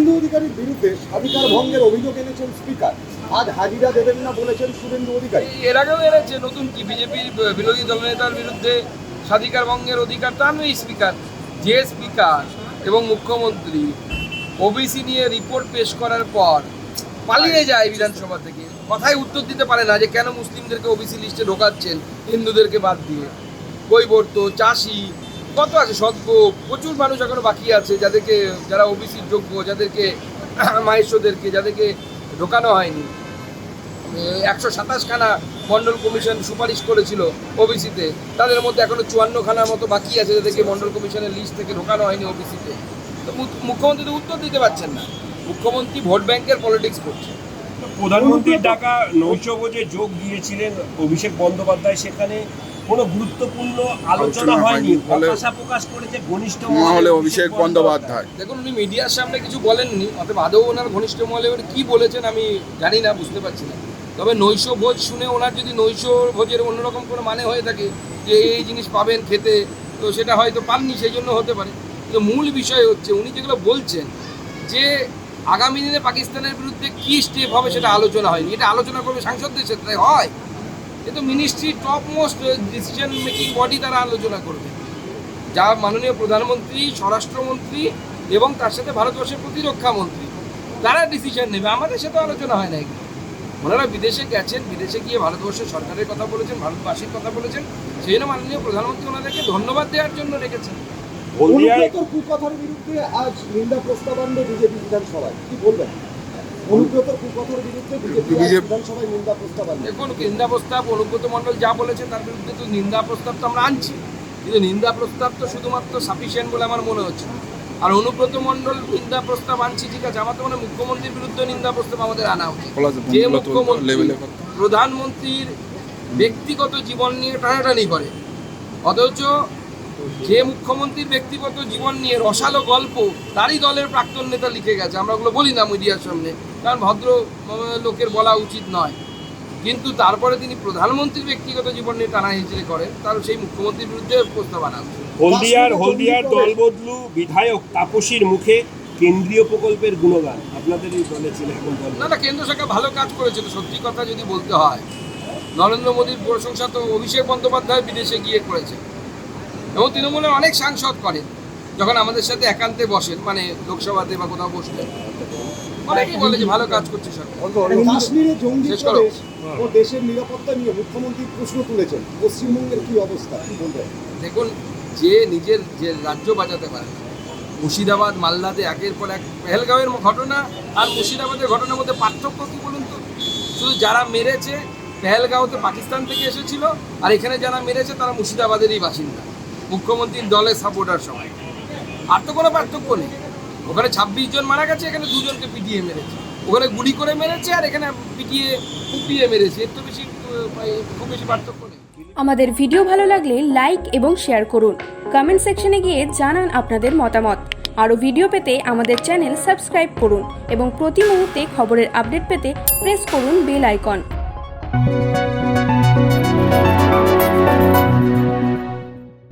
শুভেন্দু অধিকারীর বিরুদ্ধে স্বাধিকার ভঙ্গের অভিযোগ এনেছেন স্পিকার। আজ হাজিরা দেবেন না বলেছেন শুভেন্দু অধিকারী। এর আগেও এনেছে, নতুন কি বিজেপির বিরোধী দলনেতার বিরুদ্ধে স্বাধিকার ভঙ্গের অধিকার তার নেই স্পিকার। যে স্পিকার এবং মুখ্যমন্ত্রী ওবিসি নিয়ে রিপোর্ট পেশ করার পর পালিয়ে যায় বিধানসভা থেকে। কথাই উত্তর দিতে পারে না যে কেন মুসলিমদেরকে ওবিসি লিস্টে ঢোকাচ্ছেন, হিন্দুদেরকে বাদ দিয়ে। কৈবর্ত, চাষি কত আছে? সদ্য প্রচুর মানুষ এখনও বাকি আছে যাদেরকে, যারা ওবিসির যোগ্য, যাদেরকে মাহেশ্বরদেরকে, যাদেরকে ঢোকানো হয়নি। একশো সাতাশখানা মন্ডল কমিশন সুপারিশ করেছিল ওবিসিতে তাদের মধ্যে এখনও চুয়ান্ন খানার মতো বাকি আছে যাদেরকে মন্ডল কমিশনের লিস্ট থেকে ঢোকানো হয়নি ওবিসিতে তো। মুখ- মুখ্যমন্ত্রী তো উত্তর দিতে পারছেন না। মুখ্যমন্ত্রী ভোট ব্যাংকের পলিটিক্স করছে। প্রধানমন্ত্রীর ডাকা নৈশভোজে যোগ দিয়েছিলেন অভিষেক বন্দ্যোপাধ্যায় সেখানে কোনো গুরুত্বপূর্ণ আলোচনা হয়নি। হতাশা প্রকাশ করেছে ঘনিষ্ঠ মহলে অভিষেক বন্দ্যোপাধ্যায়। দেখুন উনি মিডিয়ার সামনে কিছু বলেননি অতএব আদৌ ওনার ঘনিষ্ঠ মহলে কী বলেছেন আমি জানি না বুঝতে পারছি না। তবে নৈশ ভোজ শুনে ওনার যদি নৈশ ভোজের অন্যরকম কোনো মানে হয়ে থাকে যে এই জিনিস পাবেন খেতে তো সেটা হয়তো পাননি সেই জন্য হতে পারে। কিন্তু মূল বিষয় হচ্ছে উনি যেগুলো বলছেন যে আগামী দিনে পাকিস্তানের বিরুদ্ধে কী স্টেপ হবে সেটা আলোচনা হয়নি। এটা আলোচনা করবে সাংসদদের সাথে হয়। কিন্তু ministry top most decision making body তারা আলোচনা করবে। যা মাননীয় প্রধানমন্ত্রী, স্বরাষ্ট্রমন্ত্রী এবং তার সাথে ভারতবর্ষের প্রতিরক্ষা মন্ত্রী তারা ডিসিশন নেবে। আমাদের সাথে আলোচনা হয় না এগুলো ওনারা বিদেশে গেছেন, বিদেশে গিয়ে ভারতবর্ষের সরকারের কথা বলেছেন, ভারতবাসীর কথা বলেছেন। সেই জন্য মাননীয় প্রধানমন্ত্রী ওনাদেরকে ধন্যবাদ দেওয়ার জন্য রেখেছেন। অনুব্রতর কুকথার বিরুদ্ধে আজ নিন্দা প্রস্তাব আনবে বিজেপি বিধানসভায়। কি বলবেন? অনুব্রতর কুকথার বিরুদ্ধে বিজেপি বিধানসভায় নিন্দা প্রস্তাব আনবে দেখুন নিন্দা প্রস্তাব অনুব্রত মণ্ডল যা বলেছেন তার বিরুদ্ধে তো নিন্দা প্রস্তাব তো আমরা আনছি। কিন্তু নিন্দা প্রস্তাব তো শুধুমাত্র সাফিসিয়েন্ট বলে আমার মনে হচ্ছে না। আর অনুব্রত মণ্ডল নিন্দা প্রস্তাব আনছি ঠিক আছে আমার তো মনে হয় মুখ্যমন্ত্রীর বিরুদ্ধে নিন্দা প্রস্তাব আমাদের আনা উচিত। যে মুখ্যমন্ত্রী প্রধানমন্ত্রীর ব্যক্তিগত জীবন নিয়ে টানাটানি করে অথচ যে মুখ্যমন্ত্রীর ব্যক্তিগত জীবন নিয়ে রসালো গল্প তারই দলের প্রাক্তন নেতা লিখে গেছে। আমরা ওগুলো বলি না মিডিয়ার সামনে কারণ ভদ্র লোকের বলা উচিত নয়। কিন্তু তারপরে তিনি প্রধানমন্ত্রীর ব্যক্তিগত জীবন নিয়ে টানা হিচড়ে করেন তার সেই মুখ্যমন্ত্রীর বিরুদ্ধে প্রস্তাব আনা হলদিয়ার হলদিয়ার দলবদলু বিধায়ক তাপসীর মুখে কেন্দ্রীয় প্রকল্পের গুণগান। আপনাদের এই দলে ছিল এখন না না কেন্দ্র সরকার ভালো কাজ করেছে তো সত্যি কথা যদি বলতে হয়। নরেন্দ্র মোদীর প্রশংসা তো অভিষেক বন্দ্যোপাধ্যায় বিদেশে গিয়ে করেছে। এবং তৃণমূলের অনেক সাংসদ করেন যখন আমাদের সাথে একান্তে বসেন মানে লোকসভাতে বা কোথাও বসলেন অনেকেই বলে যে ভালো কাজ করছে সরকার। শেষ করো। ও দেশের নিরাপত্তা নিয়ে মুখ্যমন্ত্রী প্রশ্ন তুলেছেন। পশ্চিমবঙ্গের কি অবস্থা? দেখুন যে নিজের যে রাজ্য বাঁচাতে পারে মুর্শিদাবাদ মালদাতে একের পর এক পেহেলগাঁওয়ের ঘটনা আর মুর্শিদাবাদের ঘটনার মধ্যে পার্থক্য কি বলুন তো? শুধু যারা মেরেছে পেহেলগাঁওতে পাকিস্তান থেকে এসেছিল আর এখানে যারা মেরেছে তারা মুর্শিদাবাদেরই বাসিন্দা। মুখ্যমন্ত্রীর দলের সাপোর্টার সবাই। আর তো কোনো পার্থক্য নেই। ওখানে ছাব্বিশ জন মারা গেছে, এখানে দুজনকে পিটিয়ে মেরেছে। ওখানে গুলি করে মেরেছে আর এখানে পিটিয়ে কুপিয়ে মেরেছে। এর তো বেশি খুব বেশি পার্থক্য নেই। আমাদের ভিডিও ভালো লাগলে লাইক এবং শেয়ার করুন। কমেন্ট সেকশনে গিয়ে জানান আপনাদের মতামত। আরও ভিডিও পেতে আমাদের চ্যানেল সাবস্ক্রাইব করুন এবং প্রতি মুহূর্তে খবরের আপডেট পেতে প্রেস করুন বেল আইকন